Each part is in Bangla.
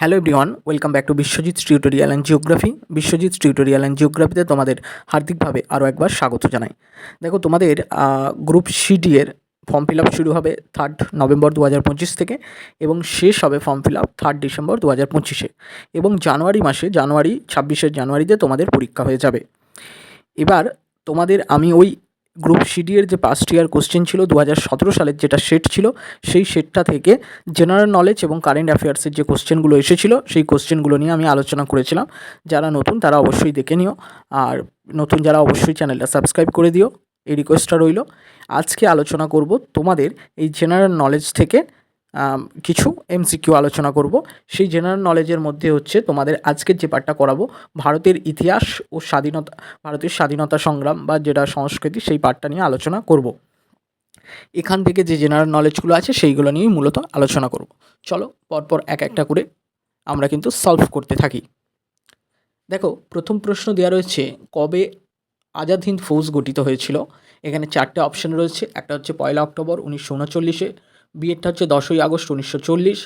Hello everyone welcome back to Biswajit tutorial and geography Biswajit tutorial and জিওগ্রাফিতে তোমাদের হার্দিকভাবে আরও একবার স্বাগত জানাই। দেখো তোমাদের গ্রুপ সিডি এর ফর্ম ফিল আপ শুরু হবে থার্ড নভেম্বর দু হাজার পঁচিশ থেকে এবং শেষ হবে form fill up third December দু হাজার পঁচিশে এবং জানুয়ারি মাসে, জানুয়ারি, ছাব্বিশে জানুয়ারিতে তোমাদের পরীক্ষা হয়ে যাবে। এবার তোমাদের আমি ওই গ্রুপ সিডি এর যে পাস্ট ইয়ার কোশ্চেন ছিল দু হাজার সতেরো সালের যেটা সেট ছিল, সেই সেটটা থেকে জেনারেল নলেজ এবং কারেন্ট অ্যাফেয়ার্সের যে কোশ্চেনগুলো এসেছিল, সেই কোশ্চেনগুলো নিয়ে আমি আলোচনা করেছিলাম। যারা নতুন তারা অবশ্যই দেখে নিও। আর নতুন যারা অবশ্যই চ্যানেলটা সাবস্ক্রাইব করে দিও। এই রিকোয়েস্টটা রইল। আজকে আলোচনা করব তোমাদের এই জেনারেল নলেজ থেকে কিছু এমসিকিউ আলোচনা করব। সেই জেনারেল নলেজের মধ্যে হচ্ছে তোমাদের আজকের যে পার্টটা করাবো, ভারতের ইতিহাস ও স্বাধীনতা, ভারতের স্বাধীনতা সংগ্রাম বা যেটা সংস্কৃতি, সেই পার্টটা নিয়ে আলোচনা করব। এখান থেকে যে জেনারেল নলেজগুলো আছে, সেইগুলো নিয়েই মূলত আলোচনা করব। চলো, পরপর এক একটা করে আমরা কিন্তু সলভ করতে থাকি। দেখো, প্রথম প্রশ্ন দেওয়া রয়েছে, কবে আজাদ হিন্দ ফৌজ গঠিত হয়েছিল? এখানে চারটে অপশন রয়েছে, একটা হচ্ছে পয়লা অক্টোবর উনিশশো উনচল্লিশে বিয়েরটা হচ্ছে দশই আগস্ট উনিশশো চল্লিশ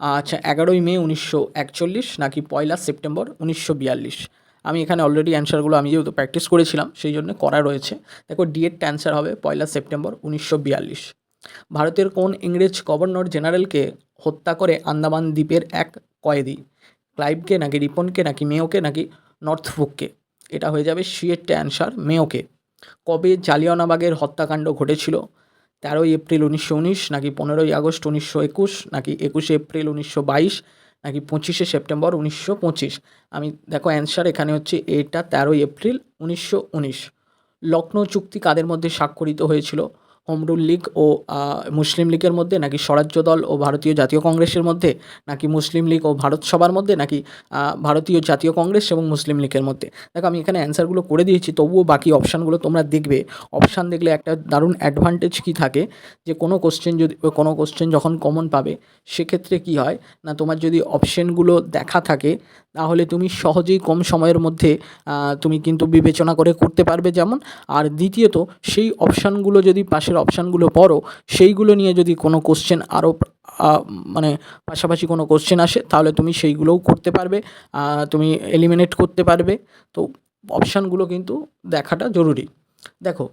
আচ্ছা এগারোই মে উনিশশো একচল্লিশ নাকি পয়লা সেপ্টেম্বর উনিশশো বিয়াল্লিশ। আমি এখানে অলরেডি অ্যান্সারগুলো আমি যেহেতু প্র্যাকটিস করেছিলাম, সেই জন্য করা রয়েছে। দেখো ডিএডটা অ্যান্সার হবে পয়লা সেপ্টেম্বর উনিশশো বিয়াল্লিশ। ভারতের কোন ইংরেজ গভর্নর জেনারেলকে হত্যা করে আন্দামান দ্বীপের এক কয়েদি? ক্লাইভকে নাকি রিপনকে নাকি মেয়োকে নাকি নর্থফুককে এটা হয়ে যাবে সিয়েরটা অ্যান্সার মেয়োকে কবে জালিয়ানাবাগের হত্যাকাণ্ড ঘটেছিল? তেরোই এপ্রিল উনিশশো উনিশ, নাকি পনেরোই আগস্ট উনিশশো একুশ, নাকি একুশে এপ্রিল উনিশশো বাইশ, নাকি পঁচিশে সেপ্টেম্বর উনিশশো পঁচিশ? আমি দেখো অ্যান্সার এখানে হচ্ছে এটা তেরোই এপ্রিল উনিশশো উনিশ। লক্ষ্ণৌ চুক্তি কাদের মধ্যে স্বাক্ষরিত হয়েছিল? হোম রুল লীগ ও মুসলিম লীগের মধ্যে নাকি স্বরাজ্য দল ও ভারতীয় জাতীয় কংগ্রেসের মধ্যে নাকি মুসলিম লীগ ও ভারত সভার মধ্যে নাকি ভারতীয় জাতীয় কংগ্রেস এবং মুসলিম লীগের মধ্যে? দেখো, আমি এখানে অ্যান্সারগুলো করে দিয়েছি, তবুও বাকি অপশানগুলো তোমরা দেখবে। অপশান দেখলে একটা দারুণ অ্যাডভান্টেজ কী থাকে? যে কোনো কোশ্চেন যদি, কোনো কোশ্চেন যখন কমন পাবে, সেক্ষেত্রে কী হয়? না, তোমার যদি অপশানগুলো দেখা থাকে, তাহলে তুমি সহজেই কম সময়ের মধ্যে তুমি কিন্তু বিবেচনা করে করতে পারবে যেমন। আর দ্বিতীয়ত, সেই অপশানগুলো যদি পাশের অপশানগুলো পড়ো, সেইগুলো নিয়ে যদি কোনো কোশ্চেন আরও মানে পাশাপাশি কোনো কোশ্চেন আসে, তাহলে তুমি সেইগুলোও করতে পারবে তুমি এলিমিনেট করতে পারবে। তো অপশানগুলো কিন্তু দেখাটা জরুরি। দেখো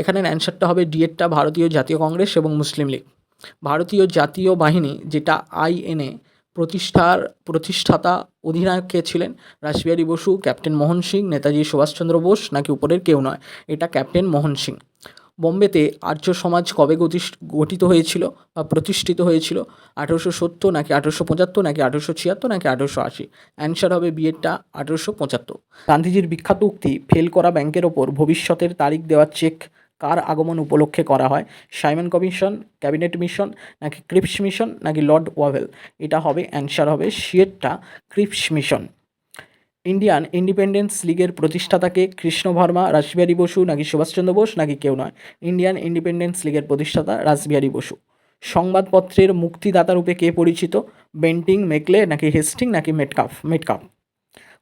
এখানের অ্যান্সারটা হবে ডিএডটা ভারতীয় জাতীয় কংগ্রেস এবং মুসলিম লীগ। ভারতীয় জাতীয় বাহিনী যেটা আইএনএ প্রতিষ্ঠার প্রতিষ্ঠাতা অধিনায়ক কে ছিলেন? রাসবিহারী বসু, ক্যাপ্টেন মোহন সিং, নেতাজি সুভাষচন্দ্র বোস, নাকি উপরের কেউ নয়? এটা ক্যাপ্টেন মোহন সিং। বোম্বেতে আর্য সমাজ কবে গতিস- গঠিত হয়েছিল বা প্রতিষ্ঠিত হয়েছিল? আঠেরোশো সত্তর নাকি আঠেরোশো পঁচাত্তর নাকি আঠেরোশো ছিয়াত্তর নাকি আঠেরোশো আশি? অ্যান্সার হবে বিয়েরটা আঠেরোশো পঁচাত্তর। গান্ধীজির বিখ্যাত উক্তি, ফেল করা ব্যাংকের ওপর ভবিষ্যতের তারিখ দেওয়ার চেক কার আগমন উপলক্ষে করা হয়? সাইমন কমিশন, ক্যাবিনেট মিশন নাকি ক্রিপস মিশন নাকি লর্ড ওয়াভেল? এটা হবে, অ্যান্সার হবে সিয়েরটা Cripps mission. Indian independence league প্রতিষ্ঠাতাকে Krishna Verma, Rashbehari Basu, নাকি সুভাষচন্দ্র বোস, নাকি কেউ নয়। ইন্ডিয়ান ইন্ডিপেন্ডেন্স লীগের প্রতিষ্ঠাতা রাসবিহারী বসু। সংবাদপত্রের মুক্তিদাতা রূপে কে পরিচিত? বেন্টিং, মেকলে, নাকি হেস্টিং, নাকি মেটকাফ মেটকাপ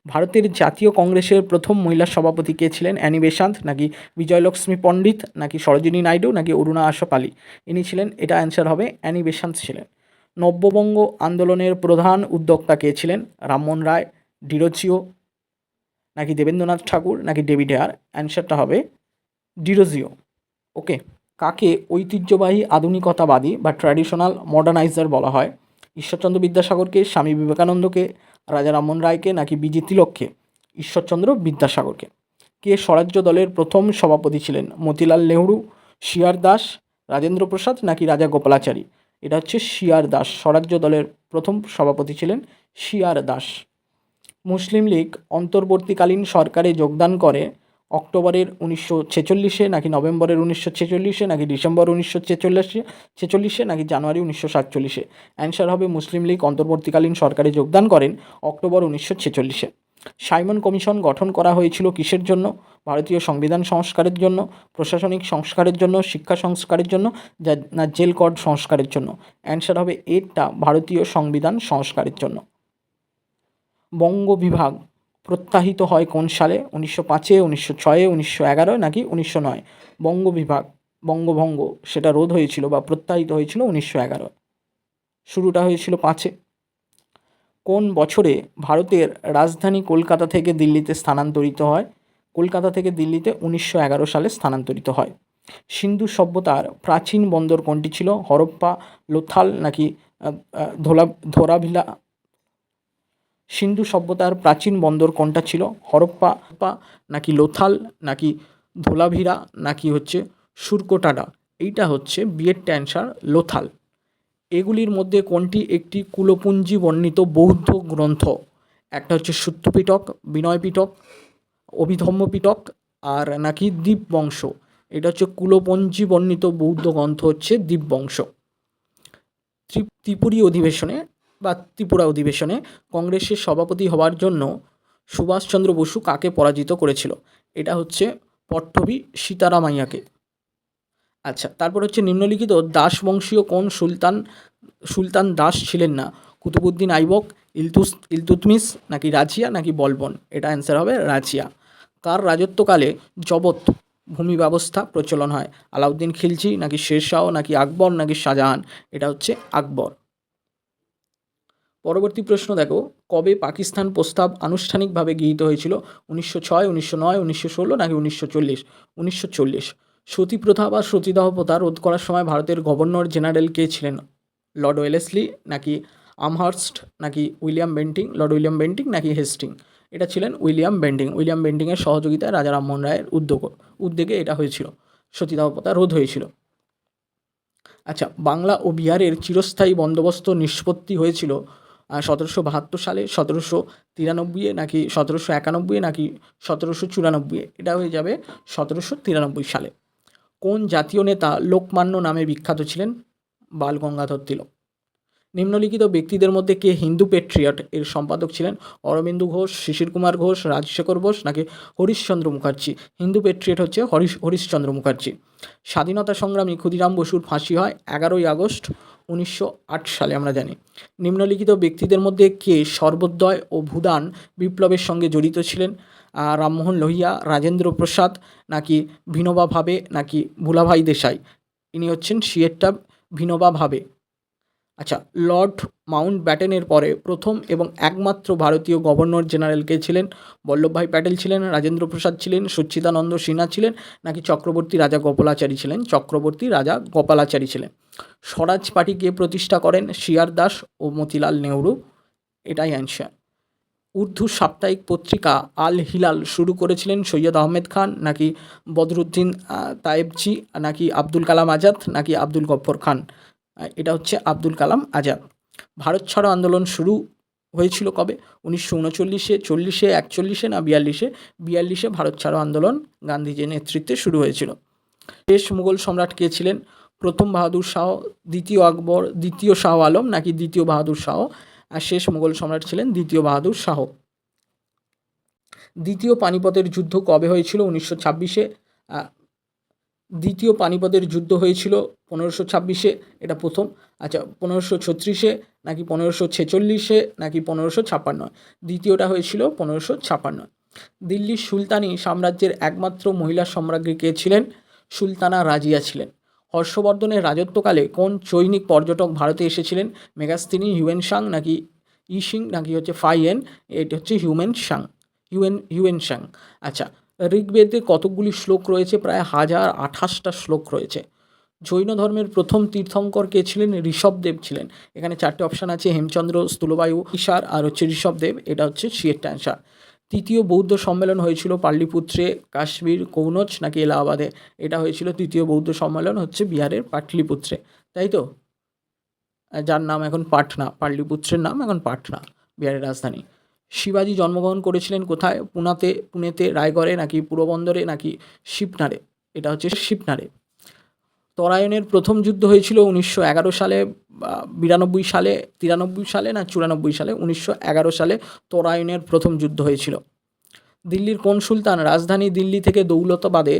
ভারতের জাতীয় কংগ্রেসের প্রথম মহিলা সভাপতি কে ছিলেন? অ্যানি বেসান্ত নাকি বিজয়লক্ষ্মী পণ্ডিত, নাকি সরোজিনী নাইডু, নাকি অরুণা আশফ আলী? ইনি ছিলেন, এটা অ্যান্সার হবে, অ্যানি বেসান্ত ছিলেন। নব্যবঙ্গ আন্দোলনের প্রধান উদ্যোক্তা কে ছিলেন? রামমোহন রায় ডিরোজিও নাকি দেবেন্দ্রনাথ ঠাকুর, নাকি ডেভিড হেয়ার অ্যান্সারটা হবে ডিরোজিও ওকে কাকে ঐতিহ্যবাহী আধুনিকতাবাদী বা ট্র্যাডিশনাল মডার্নাইজার বলা হয়? ঈশ্বরচন্দ্র বিদ্যাসাগরকে, স্বামী বিবেকানন্দকে, রাজা রামমোহন রায়কে, নাকি বিজি তিলককে ঈশ্বরচন্দ্র বিদ্যাসাগরকে। কে স্বরাজ্য দলের প্রথম সভাপতি ছিলেন? মতিলাল নেহরু, শিয়ার দাস, রাজেন্দ্র প্রসাদ, নাকি রাজা গোপালাচারী? এটা হচ্ছে শিয়ার দাস। স্বরাজ্য দলের প্রথম সভাপতি ছিলেন শিয়ার দাস। মুসলিম লীগ অন্তর্বর্তীকালীন সরকারে যোগদান করে অক্টোবরের উনিশশো ছেচল্লিশে নাকি নভেম্বরের উনিশশো ছেচল্লিশে নাকি ডিসেম্বর উনিশশো ছেচল্লিশে ছেচল্লিশে নাকি জানুয়ারি উনিশশো সাতচল্লিশে। অ্যান্সার হবে মুসলিম লীগ অন্তর্বর্তীকালীন সরকারে যোগদান করেন অক্টোবর উনিশশো ছেচল্লিশে। সাইমন কমিশন গঠন করা হয়েছিল কিসের জন্য? ভারতীয় সংবিধান সংস্কারের জন্য, প্রশাসনিক সংস্কারের জন্য, শিক্ষা সংস্কারের জন্য না, জেল কড সংস্কারের জন্য। অ্যান্সার হবে এরটা ভারতীয় সংবিধান সংস্কারের জন্য। বঙ্গ বিভাগ প্রত্যাহিত হয় কোন সালে? উনিশশো পাঁচে, উনিশশো ছয়ে, উনিশশো এগারো নাকি উনিশশো নয়? বঙ্গ বিভাগ বঙ্গভঙ্গ, সেটা রোধ হয়েছিল বা প্রত্যাহিত হয়েছিল উনিশশো এগারো শুরুটা হয়েছিল পাঁচে। কোন বছরে ভারতের রাজধানী কলকাতা থেকে দিল্লিতে স্থানান্তরিত হয়? কলকাতা থেকে দিল্লিতে উনিশশো এগারো সালে স্থানান্তরিত হয়। সিন্ধু সভ্যতার প্রাচীন বন্দর কোনটি ছিল? হরপ্পা, লোথাল নাকি ধোলা, ধোরাভিলা সিন্ধু সভ্যতার প্রাচীন বন্দর কোনটা ছিল? হরপ্পা নাকি লোথাল, নাকি ধোলাভিরা, নাকি হচ্ছে সুরকোটাডা? এইটা হচ্ছে বিয়েরটা অ্যান্সার লোথাল। এগুলির মধ্যে কোনটি একটি কুলপুঞ্জি বর্ণিত বৌদ্ধ গ্রন্থ? একটা হচ্ছে সূত্রপিটক বিনয় পিটক অভিধম্ম পিটক আর নাকি দীপবংশ এটা হচ্ছে কুলপঞ্জি বর্ণিত বৌদ্ধ গ্রন্থ হচ্ছে দীপবংশ ত্রি- ত্রিপুরী অধিবেশনে বা ত্রিপুরা অধিবেশনে কংগ্রেসের সভাপতি হওয়ার জন্য সুভাষচন্দ্র বসু কাকে পরাজিত করেছিল? এটা হচ্ছে পট্টভি সীতারামাইয়াকে। আচ্ছা তারপর হচ্ছে নিম্নলিখিত দাসবংশীয় কোন সুলতান সুলতান দাস ছিলেন না? কুতুবুদ্দিন আইবক, ইলতুস ইলতুতমিস নাকি রাজিয়া, নাকি বলবন? এটা অ্যান্সার হবে রাজিয়া। কার রাজত্বকালে জবত ভূমি ব্যবস্থা প্রচলন হয়? আলাউদ্দিন খিলজি, নাকি শেরশাহ, নাকি আকবর, নাকি শাহজাহান? এটা হচ্ছে আকবর। পরবর্তী প্রশ্ন দেখো, কবে পাকিস্তান প্রস্তাব আনুষ্ঠানিকভাবে গৃহীত হয়েছিল? উনিশশো ছয়, উনিশশো নয়, উনিশশো ষোলো নাকি উনিশশো চল্লিশ? উনিশশো চল্লিশ। সতী প্রথা বা সতীদাহ প্রথা রোধ করার সময় ভারতের গভর্নর জেনারেল কে ছিলেন? লর্ড ওয়েলেসলি নাকি আমহার্স্ট নাকি William Bentinck? Lord William Bentinck নাকি হেস্টিং? এটা ছিলেন উইলিয়াম বেন্টিং। উইলিয়াম বেন্টিংয়ের সহযোগিতায় রাজা রামমোহন রায়ের উদ্যোগ, উদ্যোগে এটা হয়েছিল। সতীদাহ প্রথা রোধ হয়েছিল। আচ্ছা বাংলা ও বিহারের চিরস্থায়ী বন্দোবস্ত নিষ্পত্তি হয়েছিল সতেরোশো বাহাত্তর সালে, সতেরোশো তিরানব্বই নাকি সতেরোশো একানব্বই নাকি সতেরোশো চুরানব্বই এটা হয়ে যাবে সতেরোশো তিরানব্বই সালে। কোন জাতীয় নেতা লোকমান্য নামে বিখ্যাত ছিলেন? বাল গঙ্গাধর তিলক। নিম্নলিখিত ব্যক্তিদের মধ্যে কে হিন্দু পেট্রিয়ট এর সম্পাদক ছিলেন? অরবিন্দু ঘোষ, শিশির কুমার ঘোষ, রাজশেখর বোস নাকি হরিশচন্দ্র মুখার্জি? হিন্দু পেট্রিয়ট হচ্ছে হরিশ, হরিশচন্দ্র মুখার্জি। স্বাধীনতা সংগ্রামী ক্ষুদিরাম বসুর ফাঁসি হয় এগারোই আগস্ট উনিশশো আট সালে, আমরা জানি। নিম্নলিখিত ব্যক্তিদের মধ্যে কে সর্বোদয় ও ভুদান বিপ্লবের সঙ্গে জড়িত ছিলেন? রামমোহন লোহিয়া, রাজেন্দ্র প্রসাদ, নাকি ভিনোবা ভাবে, নাকি ভুলাভাই দেশাই? ইনি হচ্ছেন সিয়েট্টা ভিনোবা ভাবে। আচ্ছা লর্ড মাউন্ট ব্যাটেনের পরে প্রথম এবং একমাত্র ভারতীয় গভর্নর জেনারেল কে ছিলেন? বল্লভভাই প্যাটেল ছিলেন, রাজেন্দ্র প্রসাদ ছিলেন সচ্চিদানন্দ সিনহা ছিলেন, নাকি চক্রবর্তী রাজা গোপালাচারী ছিলেন? চক্রবর্তী রাজা গোপালাচারী ছিলেন। স্বরাজ পার্টিকে প্রতিষ্ঠা করেন শিয়ার দাস ও মতিলাল নেহরু? এটাই অ্যান্সার উর্দু সাপ্তাহিক পত্রিকা আল হিলাল শুরু করেছিলেন সৈয়দ আহমেদ খান, নাকি বদরুদ্দিন তায়েবজি, নাকি আব্দুল কালাম আজাদ, নাকি আব্দুল গফ্ফর খান? এটা হচ্ছে আব্দুল কালাম আজাদ। ভারত ছাড়ো আন্দোলন শুরু হয়েছিল কবে? উনিশশো উনচল্লিশে, চল্লিশে, একচল্লিশে না বিয়াল্লিশে? বিয়াল্লিশে ভারত ছাড়ো আন্দোলন গান্ধীজির নেতৃত্বে শুরু হয়েছিল। শেষ মুঘল সম্রাট কে ছিলেন? প্রথম বাহাদুর শাহ, দ্বিতীয় আকবর, দ্বিতীয় শাহ আলম নাকি দ্বিতীয় বাহাদুর শাহ? আর শেষ মুঘল সম্রাট ছিলেন দ্বিতীয় বাহাদুর শাহ। দ্বিতীয় পানিপথের যুদ্ধ কবে হয়েছিল? উনিশশো ছাব্বিশে। দ্বিতীয় পানিপথের যুদ্ধ হয়েছিল পনেরোশো ছাব্বিশে, এটা প্রথম। আচ্ছা পনেরোশো ছত্রিশে নাকি পনেরোশো ছেচল্লিশে নাকি পনেরোশো ছাপ্পান্ন দ্বিতীয়টা হয়েছিল পনেরোশো ছাপ্পান্ন দিল্লির সুলতানি সাম্রাজ্যের একমাত্র মহিলা সম্রাজ্ঞী কে ছিলেন? সুলতানা রাজিয়া ছিলেন। হর্ষবর্ধনের রাজত্বকালে কোন চৈনিক পর্যটক ভারতে এসেছিলেন? মেগাস্তিনি হিউয়েন সাং নাকি ইসিং নাকি হচ্ছে ফাইয়েন? এটা হচ্ছে Hiuen Tsang. Hiuen Hiuen Tsang. আচ্ছা ঋগ্বেদে কতকগুলি শ্লোক রয়েছে? প্রায় হাজার আঠাশটা শ্লোক রয়েছে। জৈন ধর্মের প্রথম তীর্থঙ্কর কে ছিলেন? ঋষভদেব ছিলেন। এখানে চারটে অপশান আছে, হেমচন্দ্র, স্থূলবায়ু ঈশার আর হচ্ছে ঋষভদেব। এটা হচ্ছে সিয়েরটা অ্যান্সার। তৃতীয় বৌদ্ধ সম্মেলন হয়েছিল পাটলিপুত্রে কাশ্মীর কৌনজ নাকি এলাহাবাদে। এটা হয়েছিল তৃতীয় বৌদ্ধ সম্মেলন হচ্ছে বিহারের পাটলিপুত্রে। তাই তো? যার নাম এখন পাটনা পাটলিপুত্রের নাম এখন পাটনা, বিহারের রাজধানী। শিবাজি জন্মগ্রহণ করেছিলেন কোথায়? পুনাতে, পুনেতে, রায়গড়ে নাকি পুরবন্দরে নাকি শিবনারে? এটা হচ্ছে শিবনারে। তরায়ণের প্রথম যুদ্ধ হয়েছিল উনিশশো এগারো সালে বিরানব্বই সালে, তিরানব্বই সালে না চুরানব্বই সালে? উনিশশো এগারো সালে তরায়ণের প্রথম যুদ্ধ হয়েছিল। দিল্লির কোন সুলতান রাজধানী দিল্লি থেকে দৌলতাবাদে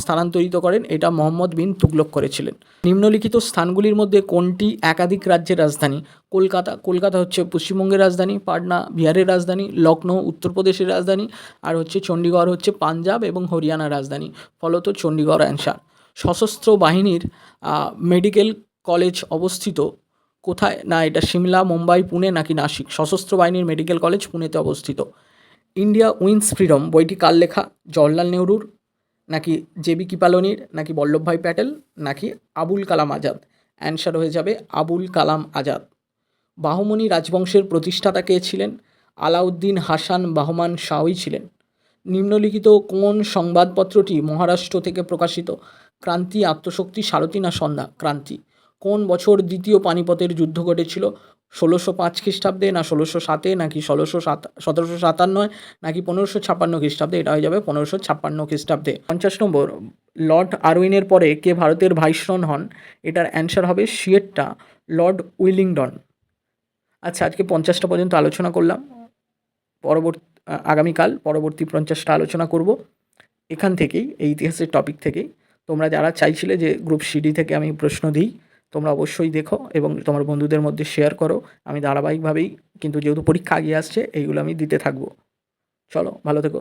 স্থানান্তরিত করেন? এটা মোহাম্মদ বিন তুগলক করেছিলেন। নিম্নলিখিত স্থানগুলির মধ্যে কোনটি একাধিক রাজ্যের রাজধানী? কলকাতা কলকাতা হচ্ছে পশ্চিমবঙ্গের রাজধানী, পাটনা বিহারের রাজধানী লখনৌ উত্তরপ্রদেশের রাজধানী, আর হচ্ছে চণ্ডীগড় হচ্ছে পাঞ্জাব এবং হরিয়ানার রাজধানী, ফলত চণ্ডীগড় অ্যান্সার সশস্ত্র বাহিনীর মেডিকেল কলেজ অবস্থিত কোথায়? না, এটা সিমলা, মুম্বাই, পুনে নাকি নাসিক? সশস্ত্র বাহিনীর মেডিকেল কলেজ পুনেতে অবস্থিত। ইন্ডিয়া উইন্স ফ্রিডম বইটি কার লেখা? জওহরলাল নেহরুর, নাকি জেবি কিপালনির, নাকি বল্লভভাই প্যাটেল, নাকি আবুল কালাম আজাদ? অ্যান্সার হয়ে যাবে আবুল কালাম আজাদ। বাহমনি রাজবংশের প্রতিষ্ঠাতা কে ছিলেন? আলাউদ্দিন হাসান বাহমান শাহই ছিলেন। নিম্নলিখিত কোন সংবাদপত্রটি মহারাষ্ট্র থেকে প্রকাশিত? ক্রান্তি, আত্মশক্তি, সারথী না সন্ধ্যা? ক্রান্তি। কোন বছর দ্বিতীয় পানিপথের যুদ্ধ ঘটেছিল? ষোলোশো পাঁচ খ্রিস্টাব্দে, না ষোলোশো সাতে, নাকি ষোলোশো সাত, সতেরোশো সাতান্নয় নাকি পনেরোশো ছাপ্পান্ন খ্রিস্টাব্দে? এটা হয়ে যাবে পনেরোশো ছাপ্পান্ন খ্রিস্টাব্দে। পঞ্চাশ নম্বর, লর্ড আরউইনের পরে কে ভারতের ভাইসরন হন? এটার অ্যান্সার হবে সিয়েটটা, লর্ড উইলিংডন। আচ্ছা আজকে পঞ্চাশটা পর্যন্ত আলোচনা করলাম। পরবর্তী আগামীকাল পরবর্তী পঞ্চাশটা আলোচনা করব। এখান থেকেই, এই ইতিহাসের টপিক থেকেই। তোমরা যারা চাইছিলে যে গ্রুপ সিডি থেকে আমি প্রশ্ন দিই তোমরা অবশ্যই দেখো এবং তোমার বন্ধুদের মধ্যে শেয়ার করো। আমি ধারাবাহিকভাবেই কিন্তু যেহেতু পরীক্ষা আগিয়ে আসছে, এইগুলো আমি দিতে থাকব। চলো, ভালো থেকো।